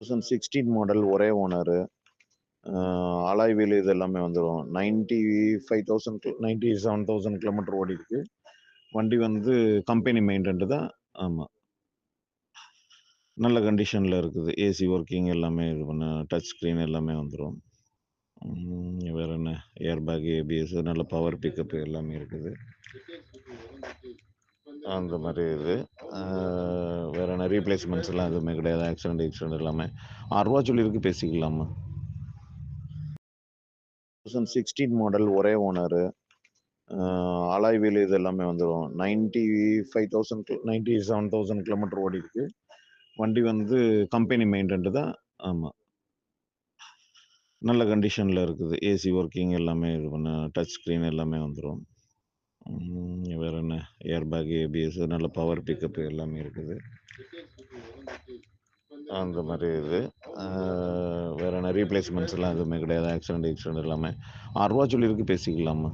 Thousand sixteen model ஒரே owner alloy wheel இது எல்லாமே வந்துடும் ninety five thousand ninety seven thousand kilometre ஓடி இருக்கு வண்டி வந்து கம்பெனி மெயின்டென்ட் தான். ஆமாம் நல்ல கண்டிஷனில் இருக்குது. ஏசி ஒர்க்கிங் எல்லாமே இது பண்ண டச் ஸ்க்ரீன் எல்லாமே வந்துடும் வேறு என்ன? ஏர் பேக் ஏபிஎஸ் நல்ல பவர் பிக்கப் எல்லாமே இருக்குது. அந்த மாதிரி இது. வேறு வேற என்ன ரீப்ளேஸ்மெண்ட்ஸ் எல்லாம் எதுவுமே கிடையாது. ஆக்சிடென்ட் ஆக்சிடென்ட் எல்லாமே. ஆறுரூவா சொல்லியிருக்கு பேசிக்கலாமா? தௌசண்ட் சிக்ஸ்டீன் மாடல் ஒரே ஓனரு அலாய் வீல் இது எல்லாமே வந்துடும் ninety five thousand ninety seven thousand kilometre ஓடி இருக்கு வண்டி வந்து கம்பெனி மெயின்டென்ட் தான். ஆமாம் நல்ல கண்டிஷனில் இருக்குது. ஏசி ஒர்க்கிங் எல்லாமே இது பண்ண டச் ஸ்க்ரீன் எல்லாமே வந்துடும் வேற என்ன? ஏர் பேக் ஏபிஎஸ் நல்ல பவர் பிக்கப் எல்லாமே இருக்குது. அந்த மாதிரி இது. வேற என்ன? ரீப்ளேஸ்மெண்ட்ஸ் எல்லாம் எதுவுமே கிடையாது. ஆக்சிடென்ட் ஆக்சிடென்ட் எல்லாமே. ஆறுரூவா சொல்லியிருக்கு பேசிக்கலாமா?